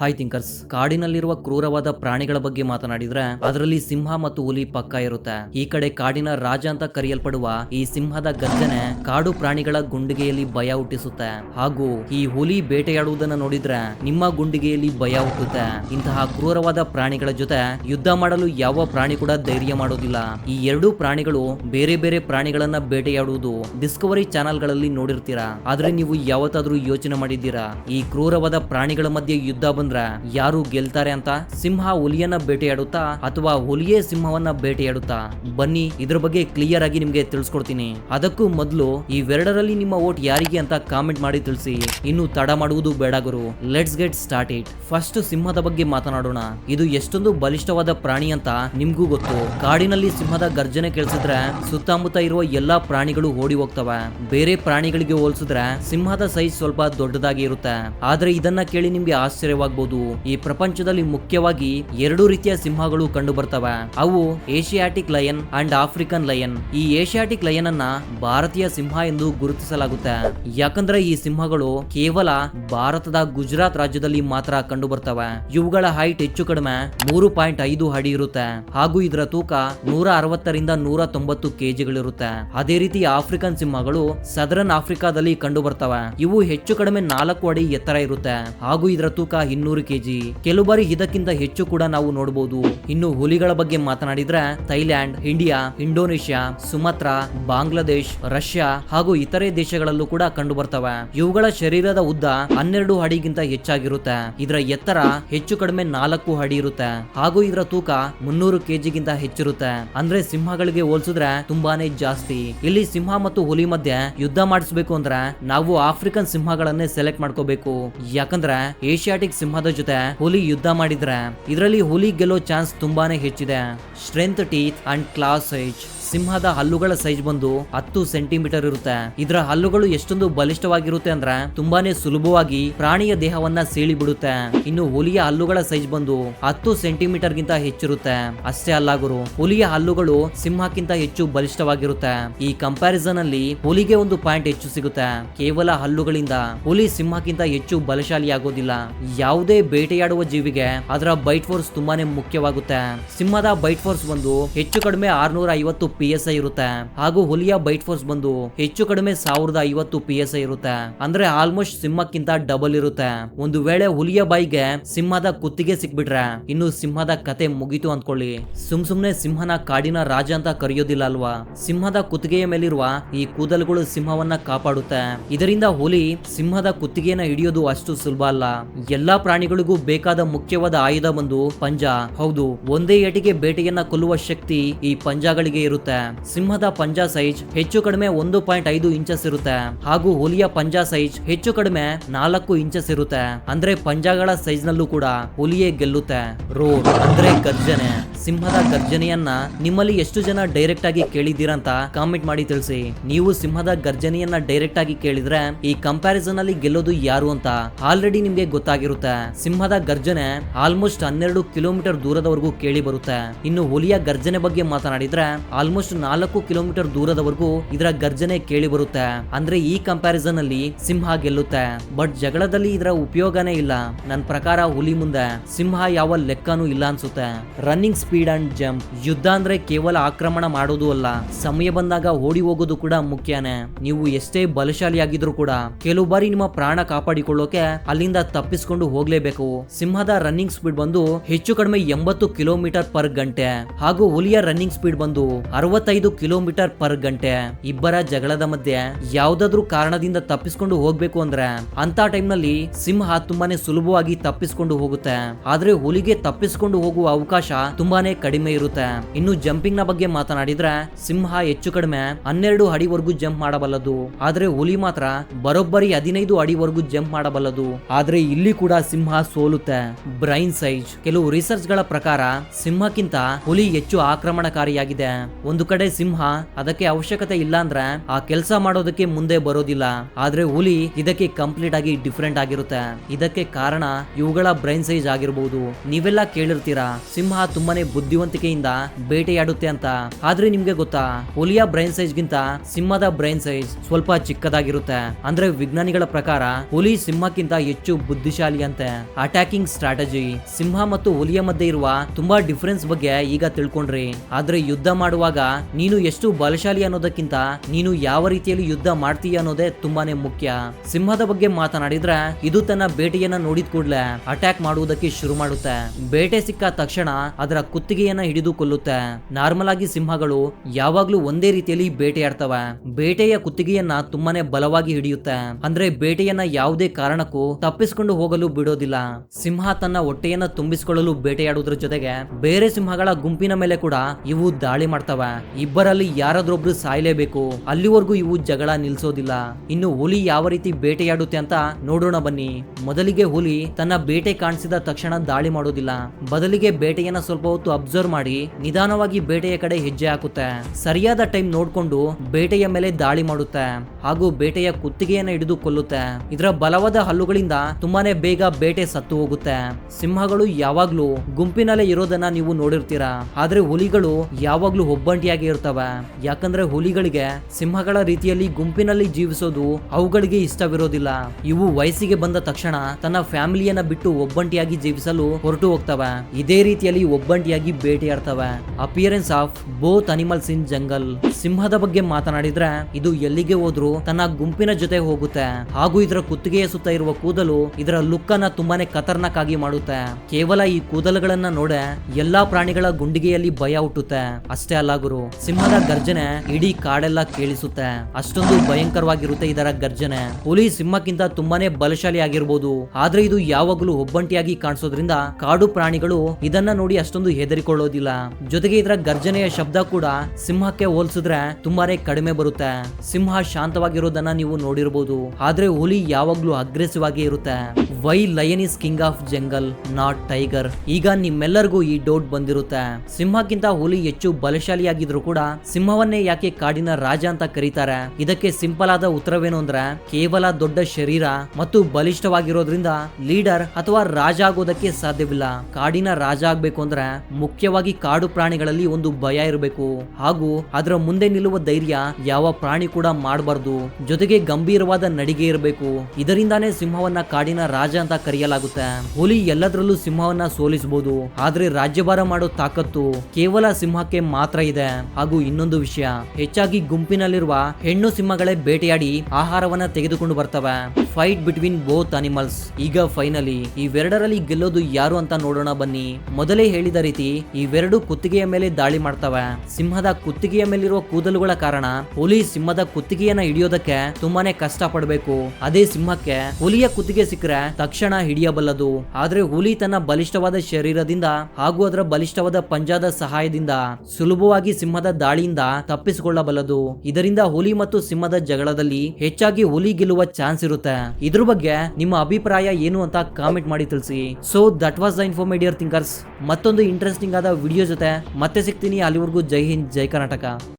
Hi thinkers ಕಾಡಿನಲ್ಲಿರುವ ಕ್ರೂರವಾದ ಪ್ರಾಣಿಗಳ ಬಗ್ಗೆ ಮಾತನಾಡಿದ್ರೆ, ಅದರಲ್ಲಿ ಸಿಂಹ ಮತ್ತು ಹುಲಿ ಪಕ್ಕ ಇರುತ್ತೆ. ಈ ಕಡೆ ಕಾಡಿನ ರಾಜ ಅಂತ ಕರೆಯಲ್ಪಡುವ ಈ ಸಿಂಹದ ಗರ್ಜನೆ ಕಾಡು ಪ್ರಾಣಿಗಳ ಗುಂಡಿಗೆಯಲ್ಲಿ ಭಯ ಹುಟ್ಟಿಸುತ್ತೆ. ಹಾಗೂ ಈ ಹುಲಿ ಬೇಟೆಯಾಡುವುದನ್ನ ನೋಡಿದ್ರೆ ನಿಮ್ಮ ಗುಂಡಿಗೆಯಲ್ಲಿ ಭಯ ಹುಟ್ಟುತ್ತೆ. ಇಂತಹ ಕ್ರೂರವಾದ ಪ್ರಾಣಿಗಳ ಜೊತೆ ಯುದ್ಧ ಮಾಡಲು ಯಾವ ಪ್ರಾಣಿ ಕೂಡ ಧೈರ್ಯ ಮಾಡೋದಿಲ್ಲ. ಈ ಎರಡೂ ಪ್ರಾಣಿಗಳು ಬೇರೆ ಬೇರೆ ಪ್ರಾಣಿಗಳನ್ನ ಬೇಟೆಯಾಡುವುದು ಡಿಸ್ಕವರಿ ಚಾನೆಲ್ಗಳಲ್ಲಿ ನೋಡಿರ್ತೀರಾ. ಆದ್ರೆ ನೀವು ಯಾವತ್ತಾದ್ರೂ ಯೋಚನೆ ಮಾಡಿದ್ದೀರಾ? ಈ ಕ್ರೂರವಾದ ಪ್ರಾಣಿಗಳ ಮಧ್ಯೆ ಯುದ್ಧ ಬಂದ್ರೆ ಯಾರು ಗೆಲ್ತಾರೆ ಅಂತ ಸಿಂಹ ಹುಲಿಯನ್ನ ಬೇಟೆಯಾಡುತ್ತಾ ಅಥವಾ ಹುಲಿಯೇ ಸಿಂಹವನ್ನ ಬೇಟೆಯಾಡುತ್ತಾ? ಬನ್ನಿ, ಇದ್ರ ಬಗ್ಗೆ ಕ್ಲಿಯರ್ ಆಗಿ ನಿಮ್ಗೆ ತಿಳಿಸ್ಕೊಡ್ತೀನಿ. ಅದಕ್ಕೂ ಮೊದಲು ಇವೆರಡರಲ್ಲಿ ನಿಮ್ಮ ಓಟ್ ಯಾರಿಗೆ ಅಂತ ಕಾಮೆಂಟ್ ಮಾಡಿ ತಿಳಿಸಿ. ಇನ್ನು ತಡ ಮಾಡುವುದು ಬೇಡ ಗುರು. Let's get start it first ಸಿಂಹದ ಬಗ್ಗೆ ಮಾತನಾಡೋಣ. ಇದು ಎಷ್ಟೊಂದು ಬಲಿಷ್ಠವಾದ ಪ್ರಾಣಿ ಅಂತ ನಿಮ್ಗೂ ಗೊತ್ತು. ಕಾಡಿನಲ್ಲಿ ಸಿಂಹದ ಗರ್ಜನೆ ಕೇಳಿಸಿದ್ರೆ ಸುತ್ತಮುತ್ತ ಇರುವ ಎಲ್ಲಾ ಪ್ರಾಣಿಗಳು ಓಡಿ ಹೋಗ್ತವೆ. ಬೇರೆ ಪ್ರಾಣಿಗಳಿಗೆ ಹೋಲಿಸಿದ್ರೆ ಸಿಂಹದ ಸೈಜ್ ಸ್ವಲ್ಪ ದೊಡ್ಡದಾಗಿ ಇರುತ್ತೆ. ಆದ್ರೆ ಇದನ್ನ ಕೇಳಿ ನಿಮ್ಗೆ ಆಶ್ಚರ್ಯವಾಗಬಹುದು ಈ ಪ್ರಪಂಚದಲ್ಲಿ ಮುಖ್ಯವಾಗಿ ಎರಡು ರೀತಿಯ ಸಿಂಹಗಳು ಕಂಡು ಬರ್ತವೆ ಅವು Asiatic lion and African lion. ಈ ಏಷಿಯಾಟಿಕ್ ಲಯನ್ ಅನ್ನ ಭಾರತೀಯ ಸಿಂಹ ಎಂದು ಗುರುತಿಸಲಾಗುತ್ತೆ. ಯಾಕಂದ್ರೆ ಈ ಸಿಂಹಗಳು ಕೇವಲ ಭಾರತದ ಗುಜರಾತ್ ರಾಜ್ಯದಲ್ಲಿ ಮಾತ್ರ ಕಂಡು ಬರ್ತವೆ ಇವುಗಳ ಹೈಟ್ ಹೆಚ್ಚು ಕಡಿಮೆ ಮೂರು ಪಾಯಿಂಟ್ ಐದು ಅಡಿ ಇರುತ್ತೆ. ಹಾಗೂ ಇದರ ತೂಕ ನೂರ ಅರವತ್ತರಿಂದ ನೂರ ತೊಂಬತ್ತು ಕೆಜಿಗಳಿರುತ್ತೆ. ಅದೇ ರೀತಿ ಆಫ್ರಿಕನ್ ಸಿಂಹಗಳು ಸದರನ್ ಆಫ್ರಿಕಾದಲ್ಲಿ ಕಂಡು ಬರ್ತವೆ ಇವು ಹೆಚ್ಚು ಕಡಿಮೆ ನಾಲ್ಕು ಅಡಿ ಎತ್ತರ ಇರುತ್ತೆ. ಹಾಗೂ ಇದರ ತೂಕ ಇನ್ನೂರು ಕೆಜಿ. ಕೆಲವು ಬಾರಿ ಇದಕ್ಕಿಂತ ಹೆಚ್ಚು ಕೂಡ ನಾವು ನೋಡಬಹುದು ಇನ್ನು ಹುಲಿಗಳ ಬಗ್ಗೆ ಮಾತನಾಡಿದ್ರೆ Thailand, India, Indonesia, Sumatra, Bangladesh, Russia ಹಾಗೂ ಇತರೆ ದೇಶಗಳಲ್ಲೂ ಕೂಡ ಕಂಡು ಬರ್ತವೆ ಇವುಗಳ ಶರೀರದ ಉದ್ದ ಹನ್ನೆರಡು ಅಡಿಗಿಂತ ಹೆಚ್ಚಾಗಿರುತ್ತೆ. ಇದರ ಎತ್ತರ ಹೆಚ್ಚು ಕಡಿಮೆ ನಾಲ್ಕು ಅಡಿ ಇರುತ್ತೆ. ಹಾಗೂ ಇದರ ತೂಕ ಮುನ್ನೂರು ಕೆಜಿಗಿಂತ ಹೆಚ್ಚಿರುತ್ತೆ. ಅಂದ್ರೆ ಸಿಂಹಗಳಿಗೆ ಹೋಲಿಸಿದ್ರೆ ತುಂಬಾನೇ ಜಾಸ್ತಿ. ಇಲ್ಲಿ ಸಿಂಹ ಮತ್ತು ಹುಲಿ ಮಧ್ಯೆ ಯುದ್ಧ ಮಾಡಿಸಬೇಕು ಅಂದ್ರೆ ನಾವು ಆಫ್ರಿಕನ್ ಸಿಂಹಗಳನ್ನೇ ಸೆಲೆಕ್ಟ್ ಮಾಡ್ಕೋಬೇಕು. ಯಾಕಂದ್ರೆ ಏಷಿಯಾಟಿಕ್ ಸಿಂಹದ ಜೊತೆ ಹುಲಿ ಯುದ್ಧ ಮಾಡಿದ್ರೆ, ಇದರಲ್ಲಿ ಹುಲಿ ಗೆಲ್ಲೋ ಚಾನ್ಸ್ ತುಂಬಾನೇ ಹೆಚ್ಚಿದೆ. Strength teeth and claws size ಸಿಂಹದ ಹಲ್ಲುಗಳ ಸೈಜ್ ಬಂದು ಹತ್ತು ಸೆಂಟಿಮೀಟರ್ ಇರುತ್ತೆ. ಇದರ ಹಲ್ಲುಗಳು ಎಷ್ಟೊಂದು ಬಲಿಷ್ಠವಾಗಿರುತ್ತೆ ಅಂದ್ರೆ ತುಂಬಾನೇ ಸುಲಭವಾಗಿ ಪ್ರಾಣಿಯ ದೇಹವನ್ನ ಸೀಳಿ ಬಿಡುತ್ತೆ ಇನ್ನು ಹುಲಿಯ ಹಲ್ಲುಗಳ ಸೈಜ್ ಬಂದು ಹತ್ತು ಸೆಂಟಿಮೀಟರ್ ಗಿಂತ ಹೆಚ್ಚಿರುತ್ತೆ. ಅಷ್ಟೇ ಅಲ್ಲ ಗುರು, ಹುಲಿಯ ಹಲ್ಲುಗಳು ಸಿಂಹಕ್ಕಿಂತ ಹೆಚ್ಚು ಬಲಿಷ್ಠವಾಗಿರುತ್ತೆ. ಈ ಕಂಪ್ಯಾರಿಸನ್ ಅಲ್ಲಿ ಹುಲಿಗೆ ಒಂದು ಪಾಯಿಂಟ್ ಹೆಚ್ಚು ಸಿಗುತ್ತೆ. ಕೇವಲ ಹಲ್ಲುಗಳಿಂದ ಹುಲಿ ಸಿಂಹಕ್ಕಿಂತ ಹೆಚ್ಚು ಬಲಶಾಲಿ ಆಗೋದಿಲ್ಲ ಯಾವುದೇ ಬೇಟೆಯಾಡುವ ಜೀವಿಗೆ ಅದರ ಬೈಟ್ ಫೋರ್ಸ್ ತುಂಬಾನೇ ಮುಖ್ಯವಾಗುತ್ತೆ. ಸಿಂಹದ ಬೈಟ್ ಫೋರ್ಸ್ ಬಂದು ಹೆಚ್ಚು ಕಡಿಮೆ ಆರ್ನೂರ ಐವತ್ತು ಪಿ ಎಸ್ ಐ ಇರುತ್ತೆ. ಹಾಗೂ ಹುಲಿಯ ಬೈಟ್ ಫೋರ್ಸ್ ಬಂದು ಹೆಚ್ಚು ಕಡಿಮೆ ಸಾವಿರದ ಐವತ್ತು ಪಿ ಎಸ್ ಐ ಇರುತ್ತೆ. ಅಂದ್ರೆ ಆಲ್ಮೋಸ್ಟ್ ಸಿಂಹಕ್ಕಿಂತ ಡಬಲ್ ಇರುತ್ತೆ. ಒಂದು ವೇಳೆ ಹುಲಿಯ ಬಾಯಿಗೆ ಸಿಂಹದ ಕುತ್ತಿಗೆ ಸಿಕ್ಬಿಟ್ರೆ, ಇನ್ನು ಸಿಂಹದ ಕತೆ ಮುಗೀತು ಅಂದ್ಕೊಳ್ಳಿ. ಸುಮ್ ಸುಮ್ನೆ ಸಿಂಹನ ಕಾಡಿನ ರಾಜ ಅಂತ ಕರೆಯೋದಿಲ್ಲ ಅಲ್ವಾ? ಸಿಂಹದ ಕುತ್ತಿಗೆಯ ಮೇಲಿರುವ ಈ ಕೂದಲುಗಳು ಸಿಂಹವನ್ನ ಕಾಪಾಡುತ್ತೆ. ಇದರಿಂದ ಹುಲಿ ಸಿಂಹದ ಕುತ್ತಿಗೆಯನ್ನ ಹಿಡಿಯೋದು ಅಷ್ಟು ಸುಲಭ ಅಲ್ಲ. ಎಲ್ಲಾ ಪ್ರಾಣಿಗಳಿಗೂ ಬೇಕಾದ ಮುಖ್ಯವಾದ ಆಯುಧ ಬಂದು ಪಂಜ. ಹೌದು, ಒಂದೇ ಏಟಿಗೆ ಬೇಟೆಯನ್ನ ಕೊಲ್ಲುವ ಶಕ್ತಿ ಈ ಪಂಜಗಳಿಗೆ ಇರುತ್ತೆ. ಸಿಂಹದ ಪಂಜಾ ಸೈಜ್ ಹೆಚ್ಚು ಕಡಿಮೆ ಒಂದು ಪಾಯಿಂಟ್ ಐದು ಇಂಚಸ್ ಇರುತ್ತೆ. ಹಾಗೂ ಹುಲಿಯ ಪಂಜಾ ಸೈಜ್ ಹೆಚ್ಚು ಕಡಿಮೆ ನಾಲ್ಕು ಇಂಚಸ್ ಇರುತ್ತೆ. ಅಂದ್ರೆ ಪಂಜಾಗಳ ಸೈಜ್ ನಲ್ಲೂ ಕೂಡ ಹುಲಿಯೇ ಗೆಲ್ಲುತ್ತೆ. ರೋಡ್ ಅಂದ್ರೆ ಗರ್ಜನೆ. ಸಿಂಹದ ಗರ್ಜನೆಯನ್ನ ನಿಮ್ಮಲ್ಲಿ ಎಷ್ಟು ಜನ ಡೈರೆಕ್ಟ್ ಆಗಿ ಕೇಳಿದ್ದೀರಾ ಅಂತ ಕಾಮೆಂಟ್ ಮಾಡಿ ತಿಳಿಸಿ. ನೀವು ಸಿಂಹದ ಗರ್ಜನೆಯನ್ನ ಡೈರೆಕ್ಟ್ ಆಗಿ ಕೇಳಿದ್ರೆ ಈ ಕಂಪ್ಯಾರಿಸನ್ ಅಲ್ಲಿ ಗೆಲ್ಲೋದು ಯಾರು ಅಂತ ಆಲ್ರೆಡಿ ನಿಮ್ಗೆ ಗೊತ್ತಾಗಿರುತ್ತೆ. ಸಿಂಹದ ಗರ್ಜನೆ ಆಲ್ಮೋಸ್ಟ್ ಹನ್ನೆರಡು ಕಿಲೋಮೀಟರ್ ದೂರದವರೆಗೂ ಕೇಳಿ ಬರುತ್ತೆ. ಇನ್ನು ಹುಲಿಯ ಗರ್ಜನೆ ಬಗ್ಗೆ ಮಾತನಾಡಿದ್ರೆ ಆಲ್ಮೋಸ್ಟ್ ನಾಲ್ಕು ಕಿಲೋಮೀಟರ್ ದೂರದವರೆಗೂ ಇದರ ಗರ್ಜನೆ ಕೇಳಿ ಬರುತ್ತೆ. ಅಂದ್ರೆ ಈ ಕಂಪ್ಯಾರಿಸನ್ ಅಲ್ಲಿ ಸಿಂಹ ಗೆಲ್ಲುತ್ತೆ. ಬಟ್ ಜಗಳದಲ್ಲಿ ಇದರ ಉಪಯೋಗನೇ ಇಲ್ಲ. ನನ್ನ ಪ್ರಕಾರ ಹುಲಿ ಮುಂದೆ ಸಿಂಹ ಯಾವ ಲೆಕ್ಕನೂ ಇಲ್ಲ ಅನ್ಸುತ್ತೆ. Running speed and jump. ಯುದ್ಧ ಅಂದ್ರೆ ಕೇವಲ ಆಕ್ರಮಣ ಮಾಡೋದು ಅಲ್ಲ. ಸಮಯ ಬಂದಾಗ ಓಡಿ ಹೋಗೋದು ಕೂಡ ಮುಖ್ಯನೇ. ನೀವು ಎಷ್ಟೇ ಬಲಶಾಲಿಯಾಗಿದ್ರು ಕೂಡ ಕೆಲವು ಬಾರಿ ನಿಮ್ಮ ಪ್ರಾಣ ಕಾಪಾಡಿಕೊಳ್ಳೋಕೆ ಅಲ್ಲಿಂದ ತಪ್ಪಿಸ್ಕೊಂಡು ಹೋಗ್ಲೇಬೇಕು. ಸಿಂಹದ ರನ್ನಿಂಗ್ ಸ್ಪೀಡ್ ಬಂದು ಹೆಚ್ಚು ಕಡಿಮೆ ಎಂಬತ್ತು ಕಿಲೋಮೀಟರ್ ಪರ್ ಗಂಟೆ. ಹಾಗೂ ಹುಲಿಯ ರನ್ನಿಂಗ್ ಸ್ಪೀಡ್ ಬಂದು ಅರವತ್ತೈದು ಕಿಲೋಮೀಟರ್ ಪರ್ ಗಂಟೆ. ಇಬ್ಬರ ಜಗಳದ ಮಧ್ಯೆ ಯಾವ್ದಾದ್ರು ಕಾರಣದಿಂದ ತಪ್ಪಿಸ್ಕೊಂಡು ಹೋಗ್ಬೇಕು ಅಂದ್ರೆ ಅಂತ ಟೈಮ್ನಲ್ಲಿ ಸಿಂಹ ತುಂಬಾನೇ ಸುಲಭವಾಗಿ ತಪ್ಪಿಸ್ಕೊಂಡು ಹೋಗುತ್ತೆ. ಆದ್ರೆ ಹುಲಿಗೆ ತಪ್ಪಿಸ್ಕೊಂಡು ಹೋಗುವ ಅವಕಾಶ ತುಂಬಾನೇ ಕಡಿಮೆ ಇರುತ್ತೆ. ಇನ್ನು ಜಂಪಿಂಗ್ನ ಬಗ್ಗೆ ಮಾತನಾಡಿದ್ರೆ, ಸಿಂಹ ಹೆಚ್ಚು ಕಡಿಮೆ, ಹನ್ನೆರಡು ಅಡಿವರೆಗೂ ಜಂಪ್ ಮಾಡಬಲ್ಲದು. ಆದ್ರೆ ಹುಲಿ ಮಾತ್ರ ಬರೋಬ್ಬರಿ ಹದಿನೈದು ಅಡಿವರೆಗೂ ಜಂಪ್ ಮಾಡಬಲ್ಲದು. ಆದ್ರೆ ಇಲ್ಲಿ ಕೂಡ ಸಿಂಹ ಸೋಲುತ್ತೆ. Brain size. ಕೆಲವು ರಿಸರ್ಚ್ಗಳ ಪ್ರಕಾರ, ಸಿಂಹಕ್ಕಿಂತ ಹುಲಿ ಹೆಚ್ಚು ಆಕ್ರಮಣಕಾರಿಯಾಗಿದೆ. ಒಂದು ಕಡೆ ಸಿಂಹ ಅದಕ್ಕೆ ಅವಶ್ಯಕತೆ ಇಲ್ಲ ಅಂದ್ರೆ ಆ ಕೆಲಸ ಮಾಡೋದಕ್ಕೆ ಮುಂದೆ ಬರೋದಿಲ್ಲ. ಆದ್ರೆ ಹುಲಿ ಇದಕ್ಕೆ ಕಂಪ್ಲೀಟ್ ಆಗಿ ಡಿಫ್ರೆಂಟ್ ಆಗಿರುತ್ತೆ. ಇದಕ್ಕೆ ಕಾರಣ ಇವುಗಳ ಬ್ರೈನ್ ಸೈಜ್ ಆಗಿರಬಹುದು ನೀವೆಲ್ಲ ಕೇಳಿರ್ತೀರಾ, ಸಿಂಹ ತುಂಬಾನೇ ಬುದ್ಧಿವಂತಿಕೆಯಿಂದ ಬೇಟೆಯಾಡುತ್ತೆ ಅಂತ. ಆದ್ರೆ ನಿಮ್ಗೆ ಗೊತ್ತಾ ಹುಲಿಯ ಬ್ರೈನ್ ಸೈಜ್ ಗಿಂತ ಸಿಂಹದ ಬ್ರೈನ್ ಸೈಜ್ ಸ್ವಲ್ಪ ಚಿಕ್ಕದಾಗಿರುತ್ತೆ. ಅಂದ್ರೆ ವಿಜ್ಞಾನಿಗಳ ಪ್ರಕಾರ ಹುಲಿ ಸಿಂಹಕ್ಕಿಂತ ಹೆಚ್ಚು ಬುದ್ಧಿಶಾಲಿ ಅಂತೆ. ಅಟ್ಯಾಕಿಂಗ್ ಸ್ಟ್ರಾಟಜಿ ಸಿಂಹ ಮತ್ತು ಹುಲಿಯ ಮಧ್ಯೆ ಇರುವ ತುಂಬಾ ಡಿಫರೆನ್ಸ್ ಬಗ್ಗೆ ಈಗ ತಿಳ್ಕೊಂಡ್ರಿ. ಆದ್ರೆ ಯುದ್ಧ ಮಾಡುವಾಗ, ನೀನು ಎಷ್ಟು ಬಲಶಾಲಿ ಅನ್ನೋದಕ್ಕಿಂತ ನೀನು ಯಾವ ರೀತಿಯಲ್ಲಿ ಯುದ್ಧ ಮಾಡ್ತೀಯ ಅನ್ನೋದೇ ತುಂಬಾನೇ ಮುಖ್ಯ. ಸಿಂಹದ ಬಗ್ಗೆ ಮಾತನಾಡಿದ್ರೆ, ಇದು ತನ್ನ ಬೇಟೆಯನ್ನ ನೋಡಿದ ಕೂಡಲೇ ಅಟ್ಯಾಕ್ ಮಾಡುವುದಕ್ಕೆ ಶುರು ಮಾಡುತ್ತೆ. ಬೇಟೆ ಸಿಕ್ಕ ತಕ್ಷಣ ಅದರ ಕುತ್ತಿಗೆಯನ್ನ ಹಿಡಿದು ಕೊಲ್ಲುತ್ತೆ. ನಾರ್ಮಲ್ ಆಗಿ ಸಿಂಹಗಳು ಯಾವಾಗ್ಲೂ ಒಂದೇ ರೀತಿಯಲ್ಲಿ ಬೇಟೆಯಾಡ್ತವೆ ಬೇಟೆಯ ಕುತ್ತಿಗೆಯನ್ನ ತುಂಬಾನೇ ಬಲವಾಗಿ ಹಿಡಿಯುತ್ತೆ. ಅಂದ್ರೆ ಬೇಟೆಯನ್ನ ಯಾವುದೇ ಕಾರಣಕ್ಕೂ ತಪ್ಪಿಸಿಕೊಂಡು ಹೋಗಲು ಬಿಡೋದಿಲ್ಲ. ಸಿಂಹ ತನ್ನ ಹೊಟ್ಟೆಯನ್ನ ತುಂಬಿಸಿಕೊಳ್ಳಲು ಬೇಟೆಯಾಡುವುದರ ಜೊತೆಗೆ ಬೇರೆ ಸಿಂಹಗಳ ಗುಂಪಿನ ಮೇಲೆ ಕೂಡ ಇವು ದಾಳಿ ಮಾಡ್ತವೆ. ಇಬ್ಬರಲ್ಲಿ ಯಾರಾದ್ರೊಬ್ರು ಸಾಯ್ಲೇಬೇಕು. ಅಲ್ಲಿವರೆಗೂ ಇವು ಜಗಳ ನಿಲ್ಸೋದಿಲ್ಲ. ಇನ್ನು ಹುಲಿ ಯಾವ ರೀತಿ ಬೇಟೆಯಾಡುತ್ತೆ ಅಂತ ನೋಡೋಣ ಬನ್ನಿ. ಮೊದಲಿಗೆ ಹುಲಿ ತನ್ನ ಬೇಟೆ ಕಾಣಿಸಿದ ತಕ್ಷಣ ದಾಳಿ ಮಾಡೋದಿಲ್ಲ. ಬದಲಿಗೆ ಬೇಟೆಯನ್ನ ಸ್ವಲ್ಪ ಹೊತ್ತು ಅಬ್ಸರ್ವ್ ಮಾಡಿ ನಿಧಾನವಾಗಿ ಬೇಟೆಯ ಕಡೆ ಹೆಜ್ಜೆ ಹಾಕುತ್ತೆ. ಸರಿಯಾದ ಟೈಮ್ ನೋಡ್ಕೊಂಡು ಬೇಟೆಯ ಮೇಲೆ ದಾಳಿ ಮಾಡುತ್ತೆ. ಹಾಗೂ ಬೇಟೆಯ ಕುತ್ತಿಗೆಯನ್ನ ಹಿಡಿದು ಕೊಲ್ಲುತ್ತೆ. ಇದರ ಬಲವಾದ ಹಲ್ಲುಗಳಿಂದ ತುಂಬಾನೇ ಬೇಗ ಬೇಟೆ ಸತ್ತು ಹೋಗುತ್ತೆ. ಸಿಂಹಗಳು ಯಾವಾಗ್ಲೂ ಗುಂಪಿನಲ್ಲೇ ಇರೋದನ್ನ ನೀವು ನೋಡಿರ್ತೀರಾ. ಆದ್ರೆ ಹುಲಿಗಳು ಯಾವಾಗ್ಲೂ ಒಬ್ಬಂಟಿಯಾಗಿ ಇರ್ತವೆ. ಯಾಕಂದ್ರೆ ಹುಲಿಗಳಿಗೆ ಸಿಂಹಗಳ ರೀತಿಯಲ್ಲಿ ಗುಂಪಿನಲ್ಲಿ ಜೀವಿಸೋದು ಅವುಗಳಿಗೆ ಇಷ್ಟವಿರೋದಿಲ್ಲ. ಇವು ವಯಸ್ಸಿಗೆ ಬಂದ ತಕ್ಷಣ ತನ್ನ ಫ್ಯಾಮಿಲಿಯನ್ನ ಬಿಟ್ಟು ಒಬ್ಬಂಟಿಯಾಗಿ ಜೀವಿಸಲು ಹೊರಟು ಹೋಗ್ತವೆ. ಇದೇ ರೀತಿಯಲ್ಲಿ ಒಬ್ಬಂಟಿಯಾಗಿ ಬೇಟೆಯಾಡ್ತವೆ appearance of both animals in jungle ಸಿಂಹದ ಬಗ್ಗೆ ಮಾತನಾಡಿದ್ರೆ, ಇದು ಎಲ್ಲಿಗೆ ಹೋದ್ರು ತನ್ನ ಗುಂಪಿನ ಜೊತೆ ಹೋಗುತ್ತೆ. ಹಾಗೂ ಇದರ ಕುತ್ತಿಗೆಯ ಸುತ್ತ ಇರುವ ಕೂದಲು ಇದರ ಲುಕ್ ಅನ್ನ ತುಂಬಾನೇ ಖತರ್ನಾಕ್ ಆಗಿ ಮಾಡುತ್ತೆ. ಕೇವಲ ಈ ಕೂದಲುಗಳನ್ನ ನೋಡೆ ಎಲ್ಲಾ ಪ್ರಾಣಿಗಳ ಗುಂಡಿಗೆಯಲ್ಲಿ ಭಯ ಹುಟ್ಟುತ್ತೆ. ಅಷ್ಟೇ ಅಲ್ಲ ಗುರು, ಸಿಂಹದ ಗರ್ಜನೆ ಇಡೀ ಕಾಡೆಲ್ಲ ಕೇಳಿಸುತ್ತೆ. ಅಷ್ಟೊಂದು ಭಯಂಕರವಾಗಿರುತ್ತೆ ಇದರ ಗರ್ಜನೆ. ಹುಲಿ ಸಿಂಹಕ್ಕಿಂತ ತುಂಬಾನೇ ಬಲಶಾಲಿ ಆಗಿರ್ಬೋದು. ಆದ್ರೆ ಇದು ಯಾವಾಗಲೂ ಒಬ್ಬಂಟಿಯಾಗಿ ಕಾಣಿಸೋದ್ರಿಂದ ಕಾಡು ಪ್ರಾಣಿಗಳು ಇದನ್ನ ನೋಡಿ ಅಷ್ಟೊಂದು ಹೆದರಿಕೊಳ್ಳೋದಿಲ್ಲ. ಜೊತೆಗೆ ಇದರ ಗರ್ಜನೆಯ ಶಬ್ದ ಕೂಡ ಸಿಂಹಕ್ಕೆ ಹೋಲಿಸಿದ್ರೆ ತುಂಬಾನೇ ಕಡಿಮೆ ಬರುತ್ತೆ. ಸಿಂಹ ಶಾಂತವಾಗಿರೋದನ್ನ ನೀವು ನೋಡಿರಬಹುದು ಆದ್ರೆ ಹುಲಿ ಯಾವಾಗ್ಲೂ ಅಗ್ರೆಸಿವ್ ಆಗಿ ಇರುತ್ತೆ. Why lion is king of jungle, not tiger. ಈಗ ನಿಮ್ಮೆಲ್ಲರಿಗೂ ಈ ಡೌಟ್ ಬಂದಿರುತ್ತೆ. ಸಿಂಹಕ್ಕಿಂತ ಹುಲಿ ಹೆಚ್ಚು ಬಲಶಾಲಿಯಾಗಿದ್ರು ಕೂಡ ಸಿಂಹವನ್ನೇ ಯಾಕೆ ಕಾಡಿನ ರಾಜ ಅಂತ ಕರೀತಾರೆ? ಇದಕ್ಕೆ ಸಿಂಪಲ್ ಆದ ಉತ್ತರವೇನು ಅಂದ್ರೆ ಕೇವಲ ದೊಡ್ಡ ಶರೀರ ಮತ್ತು ಬಲಿಷ್ಠವಾಗಿರೋದ್ರಿಂದ ಲೀಡರ್ ಅಥವಾ ರಾಜ ಆಗೋದಕ್ಕೆ ಸಾಧ್ಯವಿಲ್ಲ. ಕಾಡಿನ ರಾಜ ಆಗ್ಬೇಕು ಅಂದ್ರೆ ಮುಖ್ಯವಾಗಿ ಕಾಡು ಪ್ರಾಣಿಗಳಲ್ಲಿ ಒಂದು ಭಯ ಇರಬೇಕು. ಹಾಗೂ ಅದರ ಮುಂದೆ ನಿಲ್ಲುವ ಧೈರ್ಯ ಯಾವ ಪ್ರಾಣಿ ಕೂಡ ಮಾಡಬಾರ್ದು. ಜೊತೆಗೆ ಗಂಭೀರವಾದ ನಡಿಗೆ ಇರಬೇಕು. ಇದರಿಂದಾನೇ ಸಿಂಹವನ್ನ ಕಾಡಿನ ರಾಜ ಅಂತ ಕರೆಯಲಾಗುತ್ತೆ. ಹುಲಿ ಎಲ್ಲದರಲ್ಲೂ ಸಿಂಹವನ್ನ ಸೋಲಿಸಬಹುದು ಆದ್ರೆ ರಾಜ್ಯಭಾರ ಮಾಡೋ ತಾಕತ್ತು ಕೇವಲ ಸಿಂಹಕ್ಕೆ ಮಾತ್ರ ಇದೆ. ಹಾಗೂ ಇನ್ನೊಂದು ವಿಷಯ, ಹೆಚ್ಚಾಗಿ ಗುಂಪಿನಲ್ಲಿರುವ ಹೆಣ್ಣು ಸಿಂಹಗಳೇ ಬೇಟೆಯಾಡಿ ಆಹಾರವನ್ನ ತೆಗೆದುಕೊಂಡು ಬರ್ತವೆ. ಫೈಟ್ ಬಿಟ್ವೀನ್ ಬೋತ್ ಅನಿಮಲ್ಸ್ ಈಗ ಫೈನಲಿ ಇವೆರಡರಲ್ಲಿ ಗೆಲ್ಲೋದು ಯಾರು ಅಂತ ನೋಡೋಣ ಬನ್ನಿ. ಮೊದಲೇ ಹೇಳಿದ ರೀತಿ, ಇವೆರಡು ಕುತ್ತಿಗೆಯ ಮೇಲೆ ದಾಳಿ ಮಾಡ್ತವೆ. ಸಿಂಹದ ಕುತ್ತಿಗೆಯ ಮೇಲಿರುವ ಕೂದಲುಗಳ ಕಾರಣ, ಹುಲಿ ಸಿಂಹದ ಕುತ್ತಿಗೆಯನ್ನ ಹಿಡಿಯೋದಕ್ಕೆ ತುಂಬಾನೇ ಕಷ್ಟ ಪಡಬೇಕು ಅದೇ ಸಿಂಹಕ್ಕೆ ಹುಲಿಯ ಕುತ್ತಿಗೆ ಸಿಕ್ಕರೆ ತಕ್ಷಣ ಹಿಡಿಯಬಲ್ಲದು. ಆದ್ರೆ ಹುಲಿ ತನ್ನ ಬಲಿಷ್ಠವಾದ ಶರೀರದಿಂದ ಹಾಗೂ ಅದರ ಬಲಿಷ್ಠವಾದ ಪಂಜಾದ ಸಹಾಯದಿಂದ ಸುಲಭವಾಗಿ ಸಿಂಹದ ದಾಳಿಯಿಂದ ತಪ್ಪಿಸಿಕೊಳ್ಳಬಲ್ಲದು. ಇದರಿಂದ ಹುಲಿ ಮತ್ತು ಸಿಂಹದ ಜಗಳದಲ್ಲಿ ಹೆಚ್ಚಾಗಿ ಹುಲಿ ಗೆಲ್ಲುವ ಚಾನ್ಸ್ ಇರುತ್ತೆ. ಇದ್ರ ಬಗ್ಗೆ ನಿಮ್ಮ ಅಭಿಪ್ರಾಯ ಏನು ಅಂತ ಕಾಮೆಂಟ್ ಮಾಡಿ ತಿಳಿಸಿ. So that was the informative thinkers ಮತ್ತೊಂದು ಇಂಟ್ರೆಸ್ಟಿಂಗ್ ಆದ ವಿಡಿಯೋ ಜೊತೆ ಮತ್ತೆ ಸಿಗ್ತೀನಿ ಅಲ್ಲಿವರೆಗೂ. ಜೈ ಹಿಂದ್, ಜೈ ಕರ್ನಾಟಕ.